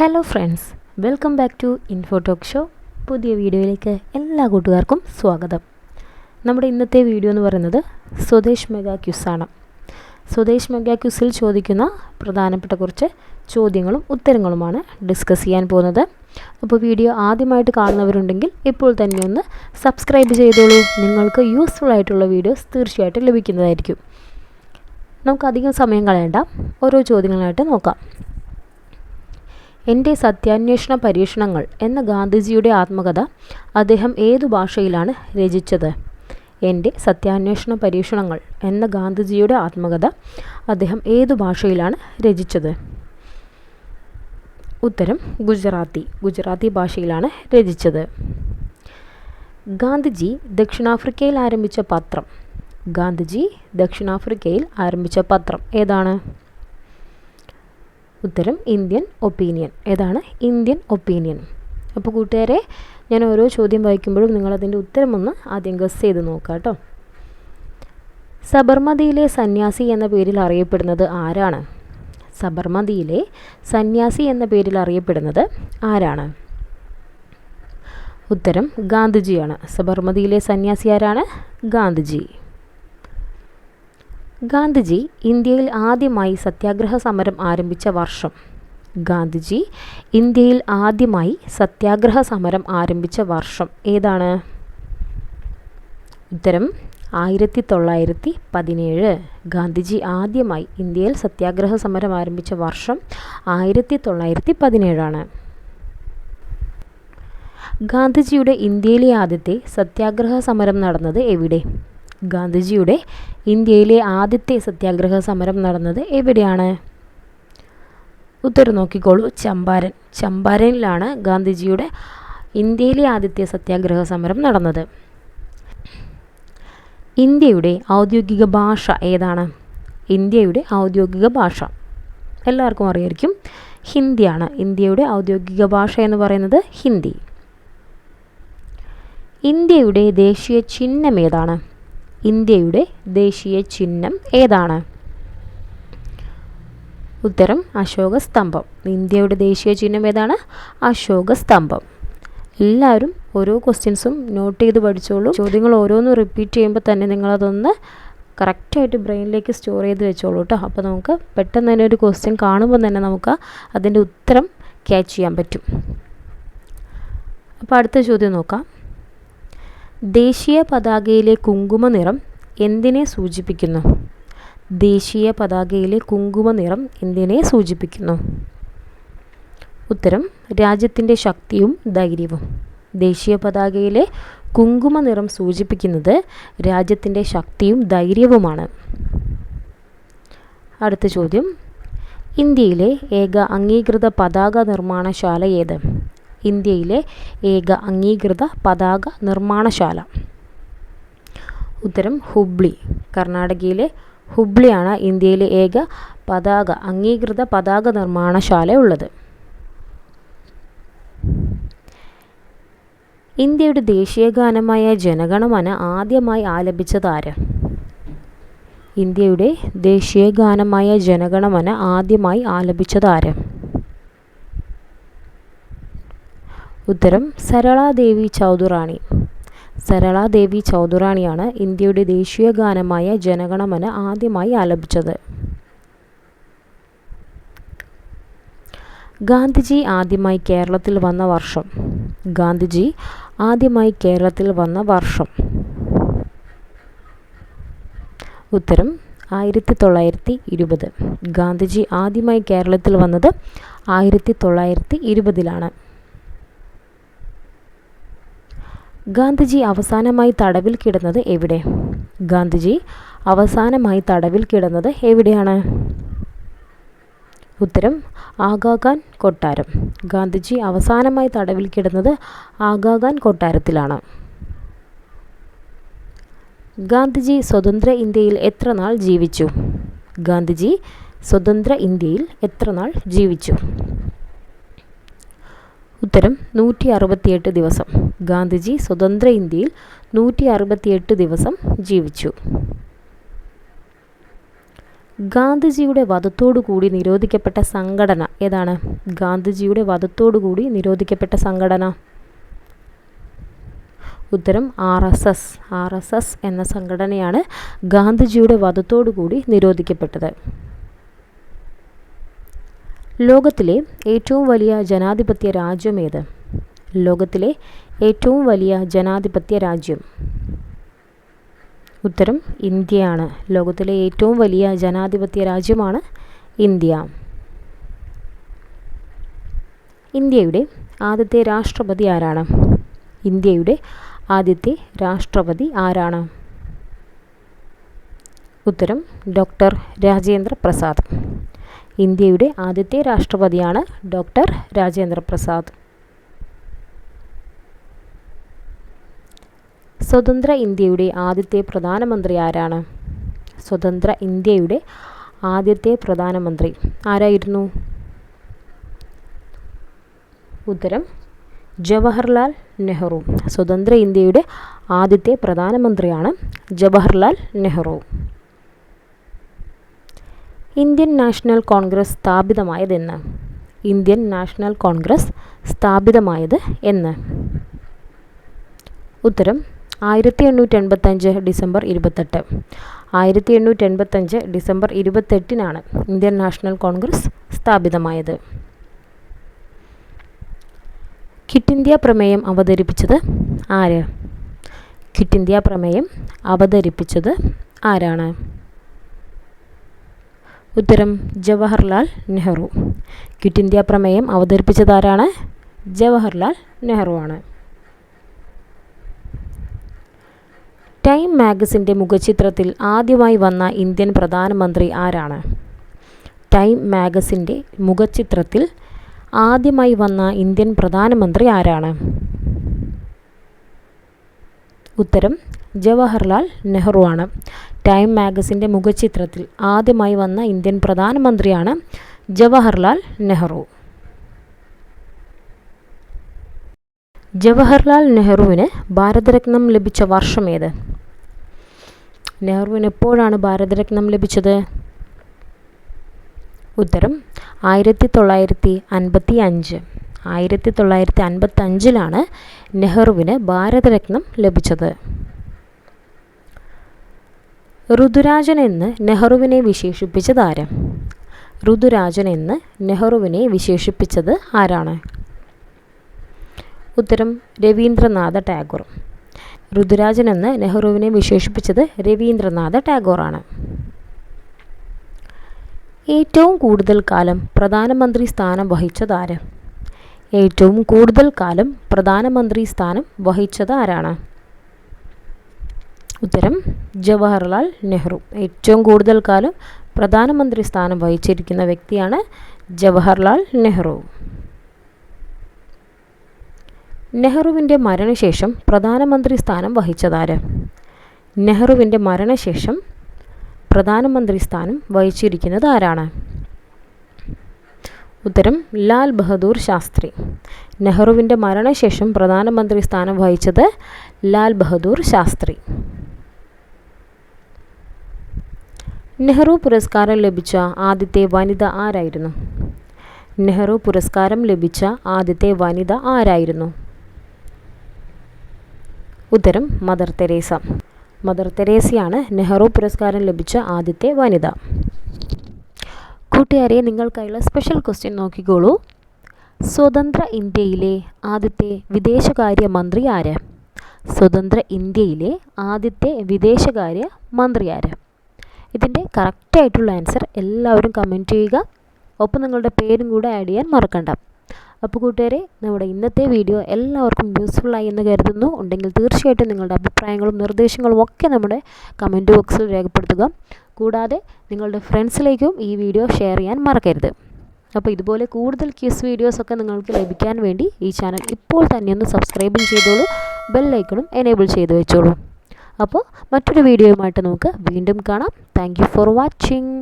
Hello friends welcome back to info talk show പുതിയ വീഡിയോയിലേക്ക് എല്ലാ കൂട്ടുകാർക്കും സ്വാഗതം. നമ്മുടെ ഇന്നത്തെ വീഡിയോ എന്ന് പറയുന്നത് സ്വദേശ് മെഗാ ക്യൂസാണ് സ്വദേശ് മെഗാ ക്യൂസിൽ ചോദിക്കുന്ന പ്രധാനപ്പെട്ട കുറച്ച് ചോദ്യങ്ങളും ഉത്തരങ്ങളുമാണ് ഡിസ്കസ് ചെയ്യാൻ പോകുന്നത്. അപ്പോൾ വീഡിയോ ആദ്യമായിട്ട് കാണുന്നവരുണ്ടെങ്കിൽ ഇപ്പോൾ തന്നെ ഒന്ന് സബ്സ്ക്രൈബ് ചെയ്തോളൂ. നിങ്ങൾക്ക് യൂസ്ഫുൾ ആയിട്ടുള്ള വീഡിയോസ് തീർച്ചയായിട്ടും ലഭിക്കുന്നതായിരിക്കും. നമുക്ക് അധികം സമയം കളയണ്ട. ഓരോ ചോദ്യങ്ങളായിട്ട് നോക്കാം. എന്റെ സത്യാന്വേഷണ പരീക്ഷണങ്ങൾ എന്ന ഗാന്ധിജിയുടെ ആത്മകഥ അദ്ദേഹം ഏതു ഭാഷയിലാണ് രചിച്ചത്? എന്റെ സത്യാന്വേഷണ പരീക്ഷണങ്ങൾ എന്ന ഗാന്ധിജിയുടെ ആത്മകഥ അദ്ദേഹം ഏതു ഭാഷയിലാണ് രചിച്ചത്? ഉത്തരം ഗുജറാത്തി. ഗുജറാത്തി ഭാഷയിലാണ് രചിച്ചത്. ഗാന്ധിജി ദക്ഷിണാഫ്രിക്കയിൽ ആരംഭിച്ച പത്രം. ഗാന്ധിജി ദക്ഷിണാഫ്രിക്കയിൽ ആരംഭിച്ച പത്രം ഏതാണ്? ഉത്തരം ഇന്ത്യൻ ഒപ്പീനിയൻ. ഏതാണ്? Indian Opinion. അപ്പോൾ കൂട്ടുകാരെ ഞാൻ ഓരോ ചോദ്യം വായിക്കുമ്പോഴും നിങ്ങളതിന്റെ ഉത്തരമൊന്ന് ആദ്യം ഗസ് ചെയ്ത് നോക്കുക കേട്ടോ. സബർമതിയിലെ സന്യാസി എന്ന പേരിൽ അറിയപ്പെടുന്നത് ആരാണ്? സബർമതിയിലെ സന്യാസി എന്ന പേരിൽ അറിയപ്പെടുന്നത് ആരാണ്? ഉത്തരം ഗാന്ധിജിയാണ്. സബർമതിയിലെ സന്യാസി ആരാണ്? ഗാന്ധിജി. ഗാന്ധിജി ഇന്ത്യയിൽ ആദ്യമായി സത്യാഗ്രഹ സമരം ആരംഭിച്ച വർഷം. ഗാന്ധിജി ഇന്ത്യയിൽ ആദ്യമായി സത്യാഗ്രഹ സമരം ആരംഭിച്ച വർഷം ഏതാണ്? ഉത്തരം ആയിരത്തി തൊള്ളായിരത്തി പതിനേഴ് ഗാന്ധിജി ആദ്യമായി ഇന്ത്യയിൽ സത്യാഗ്രഹ സമരം ആരംഭിച്ച വർഷം ആയിരത്തി തൊള്ളായിരത്തി പതിനേഴാണ് ഗാന്ധിജിയുടെ ഇന്ത്യയിലെ ആദ്യത്തെ സത്യാഗ്രഹ സമരം നടന്നത് എവിടെ? ഗാന്ധിജിയുടെ ഇന്ത്യയിലെ ആദ്യത്തെ സത്യാഗ്രഹ സമരം നടന്നത് എവിടെയാണ്? ഉത്തരം നോക്കിക്കോളൂ. ചമ്പാരൻ. ചമ്പാരനിലാണ് ഗാന്ധിജിയുടെ ഇന്ത്യയിലെ ആദ്യത്തെ സത്യാഗ്രഹ സമരം നടന്നത്. ഇന്ത്യയുടെ ഔദ്യോഗിക ഭാഷ ഏതാണ്? ഇന്ത്യയുടെ ഔദ്യോഗിക ഭാഷ. എല്ലാവർക്കും അറിയായിരിക്കും ഹിന്ദിയാണ്. ഇന്ത്യയുടെ ഔദ്യോഗിക ഭാഷ എന്ന് പറയുന്നത് ഹിന്ദി. ഇന്ത്യയുടെ ദേശീയ ചിഹ്നം ഏതാണ്? ഇന്ത്യയുടെ ദേശീയ ചിഹ്നം ഏതാണ്? ഉത്തരം അശോക സ്തംഭം. ഇന്ത്യയുടെ ദേശീയ ചിഹ്നം ഏതാണ്? അശോക സ്തംഭം. എല്ലാവരും ഓരോ ക്വസ്റ്റ്യൻസും നോട്ട് ചെയ്ത് പഠിച്ചോളൂ. ചോദ്യങ്ങൾ ഓരോന്നും റിപ്പീറ്റ് ചെയ്യുമ്പോൾ തന്നെ നിങ്ങളതൊന്ന് കറക്റ്റായിട്ട് ബ്രെയിനിലേക്ക് സ്റ്റോർ ചെയ്ത് വെച്ചോളൂ കേട്ടോ അപ്പോൾ നമുക്ക് പെട്ടെന്ന് തന്നെ ഒരു ക്വസ്റ്റ്യൻ കാണുമ്പോൾ തന്നെ നമുക്ക് അതിന്റെ ഉത്തരം ക്യാച്ച് ചെയ്യാൻ പറ്റും. അപ്പോൾ അടുത്ത ചോദ്യം നോക്കാം. ദേശീയ പതാകയിലെ കുങ്കുമ നിറം എന്തിനെ സൂചിപ്പിക്കുന്നു? ദേശീയ പതാകയിലെ കുങ്കുമ നിറം എന്തിനെ സൂചിപ്പിക്കുന്നു? ഉത്തരം രാജ്യത്തിന്റെ ശക്തിയും ധൈര്യവും. ദേശീയ പതാകയിലെ കുങ്കുമ നിറം സൂചിപ്പിക്കുന്നത് രാജ്യത്തിന്റെ ശക്തിയും ധൈര്യവുമാണ്. അടുത്ത ചോദ്യം ഇന്ത്യയിലെ ഏക അംഗീകൃത പതാക നിർമ്മാണശാല ഏത്? ഇന്ത്യയിലെ ഏക അംഗീകൃത പതാക നിർമ്മാണശാല. ഉത്തരം ഹുബ്ലി. കർണാടകയിലെ ഹുബ്ലിയാണ് ഇന്ത്യയിലെ ഏക പതാക അംഗീകൃത പതാക നിർമ്മാണശാല ഉള്ളത് ഇന്ത്യയുടെ ദേശീയ ഗാനമായ ജനഗണമന ആദ്യമായി ആലപിച്ചത് ആര്? ഇന്ത്യയുടെ ദേശീയ ഗാനമായ ജനഗണമന ആദ്യമായി ആലപിച്ചത് ആര്? ഉത്തരം സരളാദേവി ചൗധുറാണി. സരളാദേവി ചൗധുറാണിയാണ് ഇന്ത്യയുടെ ദേശീയ ഗാനമായ ജനഗണമന ആദ്യമായി ആലപിച്ചത്. ഗാന്ധിജി ആദ്യമായി കേരളത്തിൽ വന്ന വർഷം. ഗാന്ധിജി ആദ്യമായി കേരളത്തിൽ വന്ന വർഷം. ഉത്തരം ആയിരത്തി തൊള്ളായിരത്തി ഇരുപത് ഗാന്ധിജി ആദ്യമായി കേരളത്തിൽ വന്നത് ആയിരത്തി തൊള്ളായിരത്തി ഇരുപതിലാണ് ഗാന്ധിജി അവസാനമായി തടവിൽ കിടന്നത് എവിടെ? ഗാന്ധിജി അവസാനമായി തടവിൽ കിടന്നത് എവിടെയാണ്? ഉത്തരം ആഗാഖാൻ കൊട്ടാരം. ഗാന്ധിജി അവസാനമായി തടവിൽ കിടന്നത് ആഗാഖാൻ കൊട്ടാരത്തിലാണ്. ഗാന്ധിജി സ്വതന്ത്ര ഇന്ത്യയിൽ എത്ര നാൾ ജീവിച്ചു? ഗാന്ധിജി സ്വതന്ത്ര ഇന്ത്യയിൽ എത്ര നാൾ ജീവിച്ചു? ഉത്തരം നൂറ്റി അറുപത്തിയെട്ട് ദിവസം. ഗാന്ധിജി സ്വതന്ത്ര ഇന്ത്യയിൽ നൂറ്റി അറുപത്തിയെട്ട് ദിവസം ജീവിച്ചു. ഗാന്ധിജിയുടെ വധത്തോടുകൂടി നിരോധിക്കപ്പെട്ട സംഘടന ഏതാണ്? ഗാന്ധിജിയുടെ വധത്തോടുകൂടി നിരോധിക്കപ്പെട്ട സംഘടന? ഉത്തരം R S S. R S S എന്ന സംഘടനയാണ് ഗാന്ധിജിയുടെ വധത്തോടുകൂടി നിരോധിക്കപ്പെട്ടത്. ലോകത്തിലെ ഏറ്റവും വലിയ ജനാധിപത്യ രാജ്യം ഏത്? ലോകത്തിലെ ഏറ്റവും വലിയ ജനാധിപത്യ രാജ്യം. ഉത്തരം ഇന്ത്യയാണ്. ലോകത്തിലെ ഏറ്റവും വലിയ ജനാധിപത്യ രാജ്യമാണ് ഇന്ത്യ. ഇന്ത്യയുടെ ആദ്യത്തെ രാഷ്ട്രപതി ആരാണ്? ഇന്ത്യയുടെ ആദ്യത്തെ രാഷ്ട്രപതി ആരാണ്? ഉത്തരം ഡോക്ടർ രാജേന്ദ്ര പ്രസാദ്. ഇന്ത്യയുടെ ആദ്യത്തെ രാഷ്ട്രപതിയാണ് ഡോക്ടർ രാജേന്ദ്ര പ്രസാദ്. സ്വതന്ത്ര ഇന്ത്യയുടെ ആദ്യത്തെ പ്രധാനമന്ത്രി ആരാണ്? സ്വതന്ത്ര ഇന്ത്യയുടെ ആദ്യത്തെ പ്രധാനമന്ത്രി ആരായിരുന്നു? ഉത്തരം ജവഹർലാൽ നെഹ്റു. സ്വതന്ത്ര ഇന്ത്യയുടെ ആദ്യത്തെ പ്രധാനമന്ത്രിയാണ് Jawaharlal Nehru. Indian National Congress സ്ഥാപിതമായതെന്ന് Indian National Congress സ്ഥാപിതമായത് എന്ന്. ഉത്തരം ആയിരത്തി എണ്ണൂറ്റി എൺപത്തഞ്ച് ഡിസംബർ ഇരുപത്തെട്ട്. ആയിരത്തി എണ്ണൂറ്റി എൺപത്തഞ്ച് ഡിസംബർ ഇരുപത്തെട്ടിനാണ് ഇന്ത്യൻ നാഷണൽ കോൺഗ്രസ് സ്ഥാപിതമായത്. ക്വിറ്റ് ഇന്ത്യ പ്രമേയം അവതരിപ്പിച്ചത് ആര്? ക്വിറ്റ് ഇന്ത്യ പ്രമേയം അവതരിപ്പിച്ചത് ആരാണ്? ഉത്തരം ജവഹർലാൽ നെഹ്റു. ക്വിറ്റ് ഇന്ത്യ പ്രമേയം അവതരിപ്പിച്ചത് ആരാണ്? ജവഹർലാൽ നെഹ്റു ആണ്. ടൈം മാഗസിന്റെ മുഖചിത്രത്തിൽ ആദ്യമായി വന്ന ഇന്ത്യൻ പ്രധാനമന്ത്രി ആരാണ്? ടൈം മാഗസിന്റെ മുഖചിത്രത്തിൽ ആദ്യമായി വന്ന ഇന്ത്യൻ പ്രധാനമന്ത്രി ആരാണ്? ഉത്തരം ജവഹർലാൽ നെഹ്റു ആണ്. ടൈം മാഗസിന്റെ മുഖചിത്രത്തിൽ ആദ്യമായി വന്ന ഇന്ത്യൻ പ്രധാനമന്ത്രിയാണ് ജവഹർലാൽ നെഹ്റു. ജവഹർലാൽ നെഹ്റുവിന് ഭാരതരത്നം ലഭിച്ച വർഷം ഏത്? നെഹ്റുവിന് എപ്പോഴാണ് ഭാരതരത്നം ലഭിച്ചത്? ഉത്തരം ആയിരത്തി തൊള്ളായിരത്തി അൻപത്തി അഞ്ച് ആയിരത്തി തൊള്ളായിരത്തി അൻപത്തി അഞ്ചിലാണ് നെഹ്റുവിന് ഭാരതരത്നം ലഭിച്ചത്. ഋതുരാജൻ എന്ന് നെഹ്റുവിനെ വിശേഷിപ്പിച്ചത് ആര്? ഋതുരാജൻ എന്ന് നെഹ്റുവിനെ വിശേഷിപ്പിച്ചത് ആരാണ്? ഉത്തരം രവീന്ദ്രനാഥ ടാഗോർ. ഋതുരാജൻ എന്ന് നെഹ്റുവിനെ വിശേഷിപ്പിച്ചത് രവീന്ദ്രനാഥ ടാഗോറാണ്. ഏറ്റവും കൂടുതൽ കാലം പ്രധാനമന്ത്രി സ്ഥാനം വഹിച്ചത് ആര് ഏറ്റവും കൂടുതൽ കാലം പ്രധാനമന്ത്രി സ്ഥാനം വഹിച്ചത് ആരാണ് ഉത്തരം ജവഹർലാൽ നെഹ്റു. ഏറ്റവും കൂടുതൽ കാലം പ്രധാനമന്ത്രി സ്ഥാനം വഹിച്ചിരിക്കുന്ന വ്യക്തിയാണ് ജവഹർലാൽ നെഹ്റു. നെഹ്റുവിന്റെ മരണശേഷം പ്രധാനമന്ത്രി സ്ഥാനം വഹിച്ചതാര്? നെഹ്റുവിന്റെ മരണശേഷം പ്രധാനമന്ത്രി സ്ഥാനം വഹിച്ചിരിക്കുന്നത് ആരാണ്? ഉത്തരം ലാൽ ബഹദൂർ ശാസ്ത്രി. നെഹ്റുവിന്റെ മരണശേഷം പ്രധാനമന്ത്രി സ്ഥാനം വഹിച്ചത് ലാൽ ബഹദൂർ ശാസ്ത്രി. നെഹ്റു പുരസ്കാരം ലഭിച്ച ആദ്യത്തെ വനിത ആരായിരുന്നു? നെഹ്റു പുരസ്കാരം ലഭിച്ച ആദ്യത്തെ വനിത ആരായിരുന്നു? ഉത്തരം മദർ തെരേസ. മദർ തെരേസയാണ് നെഹ്റു പുരസ്കാരം ലഭിച്ച ആദ്യത്തെ വനിത. കൂട്ടുകാരെ നിങ്ങൾക്കായുള്ള സ്പെഷ്യൽ ക്വസ്റ്റ്യൻ നോക്കിക്കോളൂ. സ്വതന്ത്ര ഇന്ത്യയിലെ ആദ്യത്തെ വിദേശകാര്യ മന്ത്രി ആര്? സ്വതന്ത്ര ഇന്ത്യയിലെ ആദ്യത്തെ വിദേശകാര്യ മന്ത്രി ആര്? ഇതിന്റെ കറക്റ്റായിട്ടുള്ള ആൻസർ എല്ലാവരും കമന്റ് ചെയ്യുക. ഒപ്പം നിങ്ങളുടെ പേരും കൂടെ ആഡ് ചെയ്യാൻ മറക്കണ്ട. അപ്പോൾ കൂട്ടുകാരെ നമ്മുടെ ഇന്നത്തെ വീഡിയോ എല്ലാവർക്കും യൂസ്ഫുള്ളായി എന്ന് കരുതുന്നു. ഉണ്ടെങ്കിൽ തീർച്ചയായിട്ടും നിങ്ങളുടെ അഭിപ്രായങ്ങളും നിർദ്ദേശങ്ങളും ഒക്കെ നമ്മുടെ കമന്റ് ബോക്സിൽ രേഖപ്പെടുത്തുക. കൂടാതെ നിങ്ങളുടെ ഫ്രണ്ട്സിലേക്കും ഈ വീഡിയോ ഷെയർ ചെയ്യാൻ മറക്കരുത്. അപ്പോൾ ഇതുപോലെ കൂടുതൽ ക്യൂസ് വീഡിയോസൊക്കെ നിങ്ങൾക്ക് ലഭിക്കാൻ വേണ്ടി ഈ ചാനൽ ഇപ്പോൾ തന്നെ ഒന്ന് സബ്സ്ക്രൈബും ചെയ്തോളൂ. ബെല്ലൈക്കണും എനേബിൾ ചെയ്ത് വെച്ചോളൂ. അപ്പോൾ മറ്റൊരു വീഡിയോയുമായിട്ട് നമുക്ക് വീണ്ടും കാണാം. Thank for watching